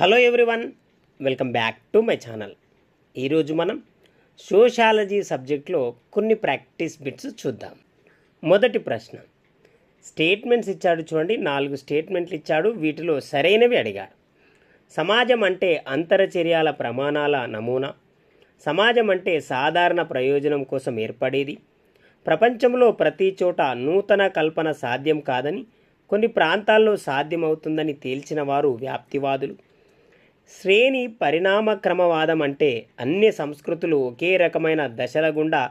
Hello everyone welcome back to my channel. ఈరోజు మనం sociology సబ్జెక్ట్లో కొన్ని ప్రాక్టీస్ బిట్స్ చూద్దాం. మొదటి ప్రశ్న స్టేట్మెంట్స్ ఇచ్చాడు చూడండి నాలుగు స్టేట్మెంట్లు ఇచ్చాడు వీటిలో సరైనవి అడిగాడు. సమాజం అంటే అంతరచర్యాల ప్రమాణాల నమూనా సమాజం అంటే సాధారణ ప్రయోజనం కోసం ఏర్పడేది ప్రపంచంలో ప్రతి చోట నూతన కల్పన సాధ్యం కాదని కొన్ని ప్రాంతాల్లో సాధ్యమవుతుందని తేల్చిన వారు వ్యాప్తివాదులు శ్రేణి పరిణామక్రమవాదం అంటే అన్ని సంస్కృతులు ఒకే రకమైన దశల గుండా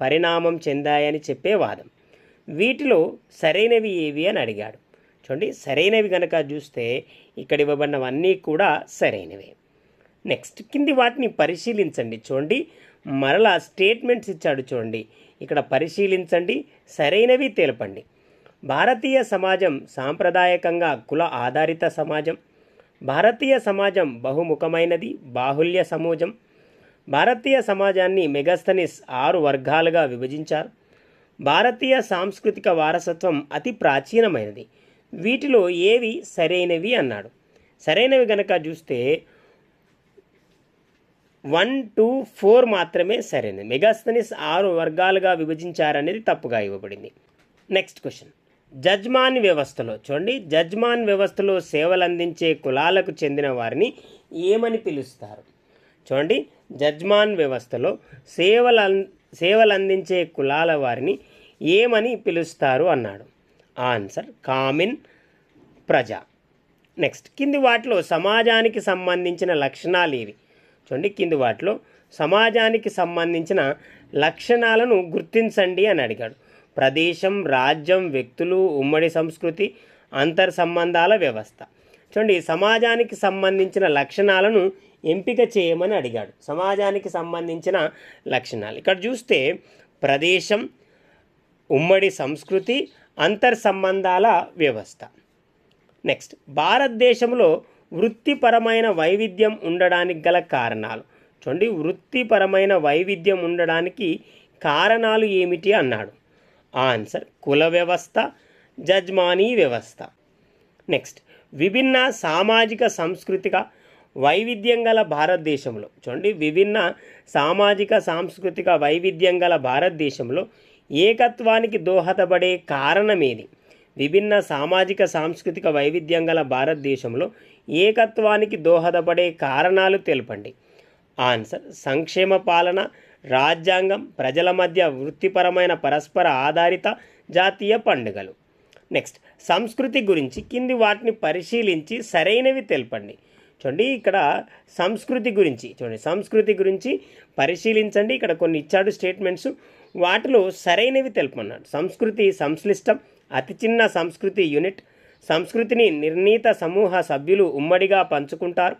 పరిణామం చెందాయని చెప్పే వాదం. వీటిలో సరైనవి ఏవి అని అడిగాడు. చూడండి సరైనవి గనక చూస్తే ఇక్కడ ఇవ్వబడినవన్నీ కూడా సరైనవే. నెక్స్ట్ కింది వాటిని పరిశీలించండి. చూడండి మరలా స్టేట్మెంట్స్ ఇచ్చాడు చూడండి. ఇక్కడ పరిశీలించండి సరైనవి తెలపండి. భారతీయ సమాజం సాంప్రదాయకంగా కుల ఆధారిత సమాజం భారతీయ సమాజం బహుముఖమైనది బాహుల్య సమాజం. భారతీయ సమాజాన్ని మెగస్థనిస్ ఆరు వర్గాలుగా విభజించారు. భారతీయ సాంస్కృతిక వారసత్వం అతి ప్రాచీనమైనది. వీటిలో ఏవి సరైనవి అన్నాడు. సరైనవి గనక చూస్తే వన్ టూ ఫోర్ మాత్రమే సరైనది. మెగాస్తనిస్ ఆరు వర్గాలుగా విభజించారనేది తప్పుగా ఇవ్వబడింది. Next question. జజ్మాన్ వ్యవస్థలో చూడండి జజ్మాన్ వ్యవస్థలో సేవలు అందించే కులాలకు చెందిన వారిని ఏమని పిలుస్తారు? చూడండి జజ్మాన్ వ్యవస్థలో సేవలు సేవలు అందించే కులాల వారిని ఏమని పిలుస్తారు అన్నాడు? ఆన్సర్ కామిన్ ప్రజ. నెక్స్ట్ కింది వాటిలో సమాజానికి సంబంధించిన లక్షణాలు ఏవి? చూడండి కింది వాటిలో సమాజానికి సంబంధించిన లక్షణాలను గుర్తించండి అని అడిగాడు. ప్రదేశం రాజ్యం వ్యక్తులు ఉమ్మడి సంస్కృతి అంతర్ సంబంధాల వ్యవస్థ. చూడండి సమాజానికి సంబంధించిన లక్షణాలను ఎంపిక చేయమని అడిగాడు. సమాజానికి సంబంధించిన లక్షణాలు. ఇక్కడ చూస్తే ప్రదేశం ఉమ్మడి సంస్కృతి అంతర్ సంబంధాల వ్యవస్థ. నెక్స్ట్ భారతదేశంలో వృత్తిపరమైన వైవిధ్యం ఉండడానికి గల కారణాలు. చూడండి వృత్తిపరమైన వైవిధ్యం ఉండడానికి కారణాలు ఏమిటి అన్నాడు. ఆన్సర్ కుల వ్యవస్థ జజ్మానీ వ్యవస్థ. నెక్స్ట్ విభిన్న సామాజిక సాంస్కృతిక వైవిధ్యం గల భారతదేశంలో చూడండి విభిన్న సామాజిక సాంస్కృతిక వైవిధ్యం గల భారతదేశంలో ఏకత్వానికి దోహదపడే కారణమేది? విభిన్న సామాజిక సాంస్కృతిక వైవిధ్యం గల భారతదేశంలో ఏకత్వానికి దోహదపడే కారణాలు తెలపండి. ఆన్సర్ సంక్షేమ పాలన రాజ్యాంగం ప్రజల మధ్య వృత్తిపరమైన పరస్పర ఆధారిత జాతీయ పండుగలు. నెక్స్ట్ సంస్కృతి గురించి కింది వాటిని పరిశీలించి సరైనవి తెలపండి. చూడండి ఇక్కడ సంస్కృతి గురించి చూడండి సంస్కృతి గురించి పరిశీలించండి. ఇక్కడ కొన్ని ఇచ్చాడు స్టేట్మెంట్స్. వాటిలో సరైనవి తెలుపమన్నాడు. సంస్కృతి సంశ్లిష్టం అతి చిన్న సంస్కృతి యూనిట్. సంస్కృతిని నిర్ణీత సమూహ సభ్యులు ఉమ్మడిగా పంచుకుంటారు.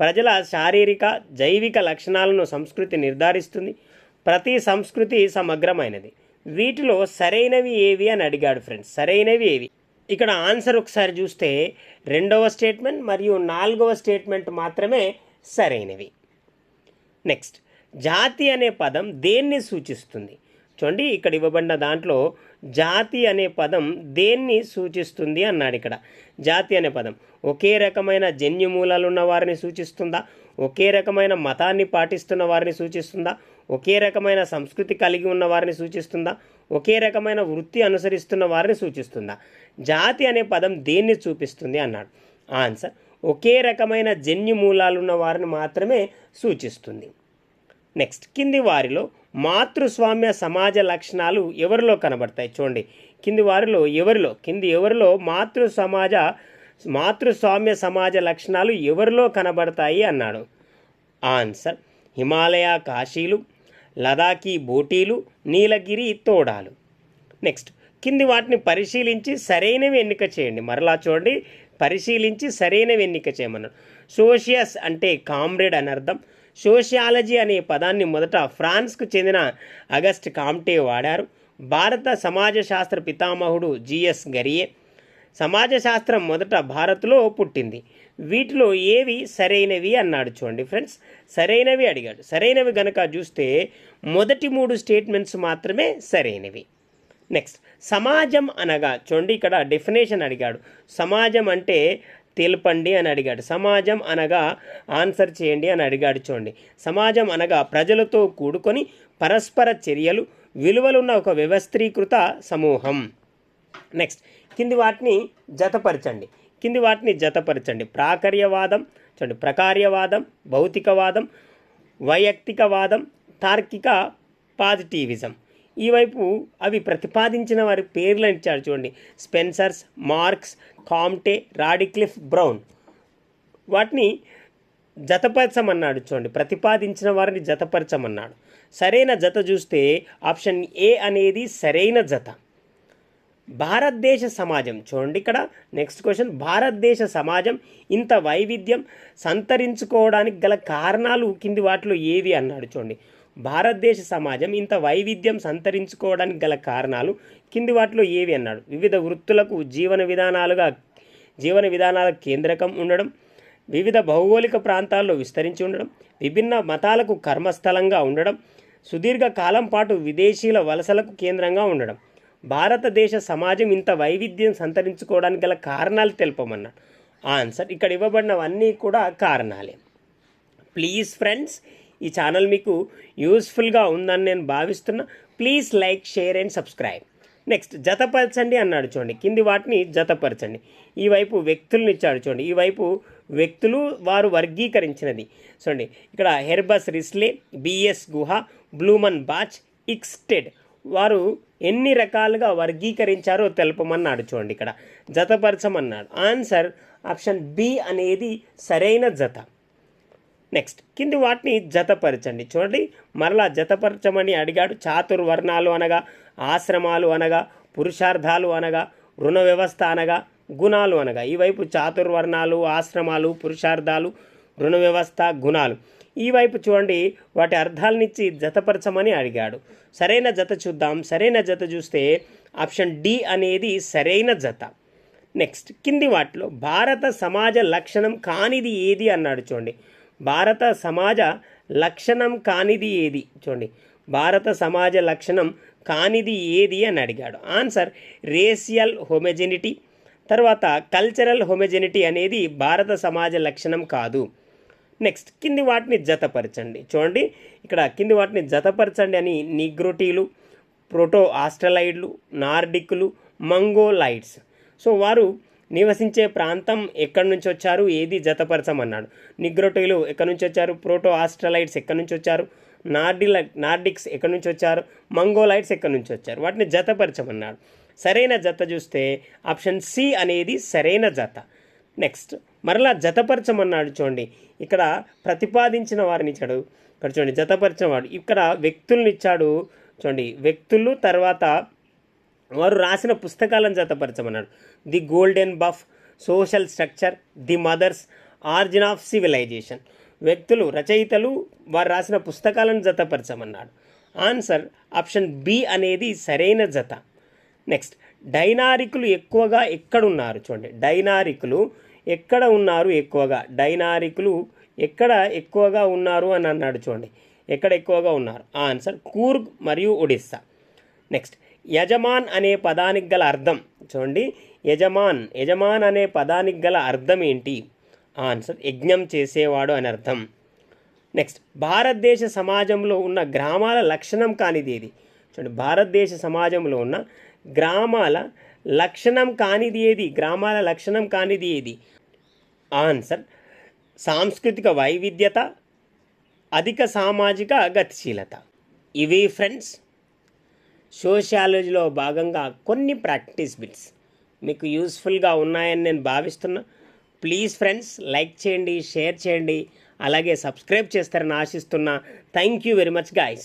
ప్రజల శారీరక జైవిక లక్షణాలను సంస్కృతి నిర్ధారిస్తుంది. ప్రతి సంస్కృతి సమగ్రమైనది. వీటిలో సరైనవి ఏవి అని అడిగాడు ఫ్రెండ్స్ సరైనవి ఏవి? ఇక్కడ ఆన్సర్ ఒకసారి చూస్తే రెండవ స్టేట్మెంట్ మరియు నాలుగవ స్టేట్మెంట్ మాత్రమే సరైనవి. నెక్స్ట్ జాతి అనే పదం దేన్ని సూచిస్తుంది? చూడండి ఇక్కడ ఇవ్వబడిన దాంట్లో జాతి అనే పదం దేన్ని సూచిస్తుంది అన్నాడు ఇక్కడ. జాతి అనే పదం. ఒకే రకమైన జన్యుమూలాలు ఉన్న వారిని సూచిస్తుందా? ఒకే రకమైన మతాన్ని పాటిస్తున్న వారిని సూచిస్తుందా? ఒకే రకమైన సంస్కృతి కలిగి ఉన్న వారిని సూచిస్తుందా? ఒకే రకమైన వృత్తి అనుసరిస్తున్న వారిని సూచిస్తుందా? జాతి అనే పదం దేన్ని చూపిస్తుంది అన్నాడు. ఆన్సర్ ఒకే రకమైన జన్యు మూలాలున్న వారిని మాత్రమే సూచిస్తుంది. నెక్స్ట్ కింది వారిలో మాతృస్వామ్య సమాజ లక్షణాలు ఎవరిలో కనబడతాయి చూడండి. కింది వారిలో ఎవరిలో? కింది ఎవరిలో? మాతృ సమాజ మాతృస్వామ్య సమాజ లక్షణాలు ఎవరిలో కనబడతాయి అన్నాడు. ఆన్సర్ హిమాలయ కాశీలు లదాఖీ బోటీలు నీలగిరి తోడాలు. నెక్స్ట్ కింది వాటిని పరిశీలించి సరైనవి ఎన్నిక చేయండి. మరలా చూడండి పరిశీలించి సరైనవి ఎన్నిక చేయమన్నాడు. సోషియస్ అంటే కామ్రేడ్ అని అర్థం. సోషియాలజీ అనే పదాన్ని మొదట ఫ్రాన్స్కు చెందిన అగస్ట్ కామ్టే వాడారు. భారత సమాజ శాస్త్ర పితామహుడు జిఎస్ గరియే సమాజ శాస్త్రం మొదట భారత్లో పుట్టింది. వీటిలో ఏవి సరైనవి అన్నాడు చూడండి ఫ్రెండ్స్. సరైనవి అడిగాడు. సరైనవి గనక చూస్తే మొదటి మూడు స్టేట్మెంట్స్ మాత్రమే సరైనవి. నెక్స్ట్ సమాజం అనగా చూడండి ఇక్కడ డెఫినేషన్ అడిగాడు. సమాజం అంటే తెలపండి అని అడిగాడు. సమాజం అనగా ఆన్సర్ చేయండి అని అడిగాడు చూడండి. సమాజం అనగా ప్రజలతో కూడుకొని పరస్పర చర్యలు విలువలున్న ఒక వ్యవస్థీకృత సమూహం. నెక్స్ట్ కింది వాటిని జతపరచండి. కింది వాటిని జతపరచండి. ప్రాకర్యవాదం చూడండి ప్రకార్యవాదం భౌతికవాదం వైయక్తికవాదం తార్కిక పాజిటివిజం. ఈ వైపు అవి ప్రతిపాదించిన వారి పేర్లు ఇచ్చాడు చూడండి. Spencers Marx Comte Radcliffe Brown. వాటిని జతపరచమన్నాడు చూడండి. ప్రతిపాదించిన వారిని జతపరచమన్నాడు. సరైన జత చూస్తే ఆప్షన్ ఏ అనేది సరైన జత. భారతదేశ సమాజం చూడండి ఇక్కడ. Next question. భారతదేశ సమాజం ఇంత వైవిధ్యం సంతరించుకోవడానికి గల కారణాలు కింది వాటిలో ఏవి అన్నాడు చూడండి. భారతదేశ సమాజం ఇంత వైవిధ్యం సంతరించుకోవడానికి గల కారణాలు కింది వాటిలో ఏవి అన్నాడు. వివిధ వృత్తులకు జీవన విధానాలుగా జీవన విధానాల కేంద్రకం ఉండడం వివిధ భౌగోళిక ప్రాంతాల్లో విస్తరించి ఉండడం విభిన్న మతాలకు కర్మస్థలంగా ఉండడం సుదీర్ఘ కాలం పాటు విదేశీయుల వలసలకు కేంద్రంగా ఉండడం. భారతదేశ సమాజం ఇంత వైవిధ్యం సంతరించుకోవడానికి గల కారణాలు తెలుపమన్నాడు. ఆన్సర్ ఇక్కడ ఇవ్వబడినవన్నీ కూడా కారణాలే. ప్లీజ్ ఫ్రెండ్స్ ఈ ఛానల్ మీకు యూస్ఫుల్గా ఉందని నేను భావిస్తున్నా. Please like share and subscribe. Next జతపరచండి అన్నాడు చూడండి. కింది వాటిని జతపరచండి. ఈ వైపు వ్యక్తులను ఇచ్చాడు చూడండి. ఈ వైపు వ్యక్తులు వారు వర్గీకరించినది. చూడండి ఇక్కడ హెర్బస్ రిస్లే బిఎస్ గుహ బ్లూమన్ బాచ్ ఇక్స్టెడ్. వారు ఎన్ని రకాలుగా వర్గీకరించారో తెలపమన్నాడు చూడండి ఇక్కడ. జతపరచమన్నాడు. ఆన్సర్ ఆప్షన్ బి అనేది సరైన జత. నెక్స్ట్. కింది వాటిని జతపరచండి. చూడండి మరలా జతపరచమని అడిగాడు. చాతుర్వర్ణాలు అనగా ఆశ్రమాలు అనగా పురుషార్థాలు అనగా రుణ వ్యవస్థ అనగా గుణాలు అనగా. ఈ వైపు చాతుర్వర్ణాలు ఆశ్రమాలు పురుషార్థాలు రుణ వ్యవస్థ గుణాలు. ఈ వైపు చూడండి వాటి అర్థాలనిచ్చి జతపరచమని అడిగాడు. సరైన జత చూద్దాం. సరైన జత చూస్తే ఆప్షన్ డి అనేది సరైన జత. నెక్స్ట్. కింది వాటిలో భారత సమాజ లక్షణం కానిది ఏది అన్నాడు చూడండి. భారత సమాజ లక్షణం కానిది ఏది? చూడండి. భారత సమాజ లక్షణం కానిది ఏది అని అడిగాడు. Answer racial homogeneity. తర్వాత కల్చరల్ హోమోజెనిటీ అనేది భారత సమాజ లక్షణం కాదు. నెక్స్ట్ కింది వాటిని జతపరచండి. చూడండి. ఇక్కడ కింది వాటిని జతపరచండి అని నిగ్రోటీలు ప్రోటో ఆస్ట్రలైడ్లు నార్డిక్లు మంగోలైడ్స్ సో వారు నివసించే ప్రాంతం ఎక్కడి నుంచి వచ్చారు? ఏది జతపరచమన్నాడు నిగ్రోటీలు ఎక్కడి నుంచి వచ్చారు? ప్రోటో ఆస్ట్రలైట్స్ ఎక్కడి నుంచి వచ్చారు? నార్డిల నార్డిక్స్ ఎక్కడి నుంచి వచ్చారు? మంగోలైట్స్ ఎక్కడి నుంచి వచ్చారు? వాటిని జతపరచమన్నాడు సరైన జత చూస్తే ఆప్షన్ సి అనేది సరైన జత. నెక్స్ట్ మరలా జతపరచమన్నాడు చూడండి. ఇక్కడ ప్రతిపాదించిన వారిని ఇచ్చాడు. ఇక్కడ చూడండి జతపరిచిన వాడు. ఇక్కడ వ్యక్తుల్ని ఇచ్చాడు. చూడండి వ్యక్తులు తర్వాత వారు రాసిన పుస్తకాలను జతపరచమన్నాడు the golden bough social structure the mothers origin of civilisation. వ్యక్తులు రచయితలు వారు రాసిన పుస్తకాలను జతపరచమన్నాడు ఆన్సర్ ఆప్షన్ బి అనేది సరైన జత. నెక్స్ట్ డైనారికులు ఎక్కువగా ఎక్కడున్నారు? చూడండి డైనారికులు ఎక్కడ ఉన్నారు ఎక్కువగా? డైనారికులు ఎక్కడ ఎక్కువగా ఉన్నారు అని అన్నాడు చూడండి ఎక్కడ ఎక్కువగా ఉన్నారు? ఆన్సర్ కూర్గ్ మరియు ఒడిస్సా. నెక్స్ట్ యజమాన్ అనే పదానికి గల అర్థం. చూడండి. యజమాన్. యజమాన్ అనే పదానికి గల అర్థం ఏంటి? ఆన్సర్ యజ్ఞం చేసేవాడు అని అర్థం. నెక్స్ట్ భారతదేశ సమాజంలో ఉన్న గ్రామాల లక్షణం కానిది ఏది? చూడండి. భారతదేశ సమాజంలో ఉన్న గ్రామాల లక్షణం కానిది ఏది? గ్రామాల లక్షణం కానిది ఏది? ఆన్సర్ సాంస్కృతిక వైవిధ్యత అధిక సామాజిక గతిశీలత. ఇవి ఫ్రెండ్స్ సోషియాలజీలో భాగంగా కొన్ని ప్రాక్టీస్ బిట్స్ మీకు యూస్ఫుల్గా ఉన్నాయని నేను భావిస్తున్నా. ప్లీజ్ ఫ్రెండ్స్ లైక్ చేయండి షేర్ చేయండి అలాగే సబ్స్క్రైబ్ చేస్తారని ఆశిస్తున్నా. Thank you very much guys